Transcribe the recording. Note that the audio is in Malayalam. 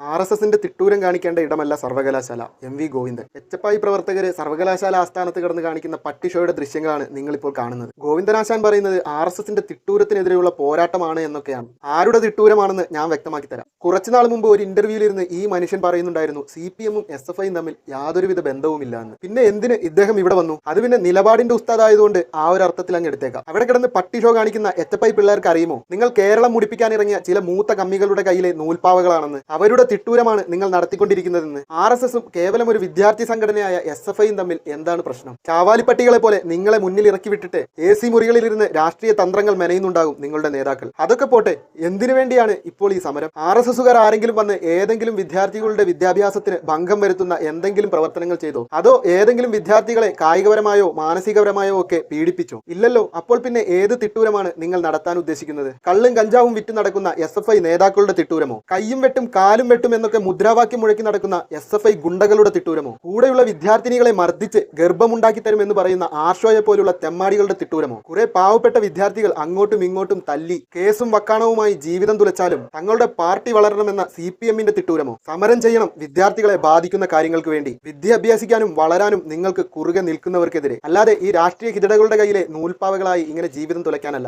ആർ എസ് എസിന്റെ തിട്ടൂരം കാണിക്കേണ്ട ഇടമല്ല സർവകലാശാല M V Govindan. H F I പ്രവർത്തകര് സർവകലാശാല ആസ്ഥാനത്ത് കിടന്ന് കാണിക്കുന്ന പട്ടിഷോയുടെ ദൃശ്യങ്ങളാണ് നിങ്ങളിപ്പോൾ കാണുന്നത്. ഗോവിന്ദനാശാൻ പറയുന്നത് ആർ എസ് എസിന്റെ തിട്ടൂരത്തിനെതിരെയുള്ള പോരാട്ടമാണ് എന്നൊക്കെയാണ്. ആരുടെ തിട്ടൂരമാണെന്ന് ഞാൻ വ്യക്തമാക്കി തരാം. കുറച്ചുനാൾ മുമ്പ് ഒരു ഇന്റർവ്യൂവിലിരുന്ന് ഈ മനുഷ്യൻ പറയുന്നുണ്ടായിരുന്നു സി പി എമ്മും എസ് എഫ് ഐയും തമ്മിൽ യാതൊരുവിധ ബന്ധവുമില്ല എന്ന് പിന്നെ എന്തിന് ഇദ്ദേഹം ഇവിടെ വന്നു? അത് പിന്നെ നിലപാടിന്റെ ഉസ്താദായതുകൊണ്ട് ആ ഒരു അർത്ഥത്തിൽ അങ്ങ് എടുത്തേക്കാം. അവിടെ കിടന്ന് പട്ടിഷോ കാണിക്കുന്ന എച്ച് എഫ് ഐ പിള്ളേർക്ക് അറിയുമോ നിങ്ങൾ കേരളം മുടിപ്പിക്കാൻ ഇറങ്ങിയ ചില മൂത്ത കമ്മികളുടെ കയ്യിലെ നൂൽപ്പാവകളാണെന്ന്. അവരുടെ തിട്ടൂരമാണ് നിങ്ങൾ നടത്തിക്കൊണ്ടിരിക്കുന്നതെന്ന്. ആർ എസ് എസും കേവലം ഒരു വിദ്യാർത്ഥി സംഘടനയായ എസ് എഫ് ഐയും തമ്മിൽ എന്താണ് പ്രശ്നം? ചാവാലിപ്പട്ടികളെ പോലെ നിങ്ങളെ മുന്നിൽ ഇറക്കി വിട്ടിട്ട് എ സി മുറികളിലിരുന്ന് രാഷ്ട്രീയ തന്ത്രങ്ങൾ മെനയുന്നുണ്ടാകും നിങ്ങളുടെ നേതാക്കൾ. അതൊക്കെ പോട്ടെ എന്തിനു വേണ്ടിയാണ് ഇപ്പോൾ ഈ സമരം? ആർ എസ് എസുകാർ ആരെങ്കിലും വന്ന് ഏതെങ്കിലും വിദ്യാർത്ഥികളുടെ വിദ്യാഭ്യാസത്തിന് ഭംഗം വരുത്തുന്ന എന്തെങ്കിലും പ്രവർത്തനങ്ങൾ ചെയ്തോ? അതോ ഏതെങ്കിലും വിദ്യാർത്ഥികളെ കായികപരമായോ മാനസികപരമായോ ഒക്കെ പീഡിപ്പിച്ചോ? ഇല്ലല്ലോ അപ്പോൾ പിന്നെ ഏത് തിട്ടൂരമാണ് നിങ്ങൾ നടത്താൻ ഉദ്ദേശിക്കുന്നത്? കള്ളും കഞ്ചാവും വിറ്റ് നടക്കുന്ന എസ് നേതാക്കളുടെ തിട്ടൂരമോ? കയ്യും വെട്ടും കാലും വെട്ടും എന്നൊക്കെ മുദ്രാവാക്യം മുഴക്കി നടക്കുന്ന എസ് എഫ് ഐ ഗുണ്ടകളുടെ തിട്ടൂരമോ? കൂടെയുള്ള വിദ്യാർത്ഥിനികളെ മർദ്ദിച്ച് ഗർഭമുണ്ടാക്കി എന്ന് പറയുന്ന ആർഷോയെ പോലുള്ള തെമ്മാടികളുടെ തിട്ടൂരമോ? കുറെ പാവപ്പെട്ട വിദ്യാർത്ഥികൾ അങ്ങോട്ടും ഇങ്ങോട്ടും തല്ലി കേസും വക്കാണവുമായി ജീവിതം തുലച്ചാലും തങ്ങളുടെ പാർട്ടി വളരണമെന്ന സി പി എമ്മിന്റെ തിട്ടൂരമോ? സമരം ചെയ്യണം വിദ്യാർത്ഥികളെ ബാധിക്കുന്ന കാര്യങ്ങൾക്ക് വേണ്ടി. വിദ്യ അഭ്യസിക്കാനും വളരാനും നിങ്ങൾക്ക് കുറുകെ നിൽക്കുന്നവർക്കെതിരെ. അല്ലാതെ ഈ രാഷ്ട്രീയ ഹിതടകളുടെ കയ്യിലെ നൂൽപ്പാവകളായി ഇങ്ങനെ ജീവിതം തുലയ്ക്കാനല്ല.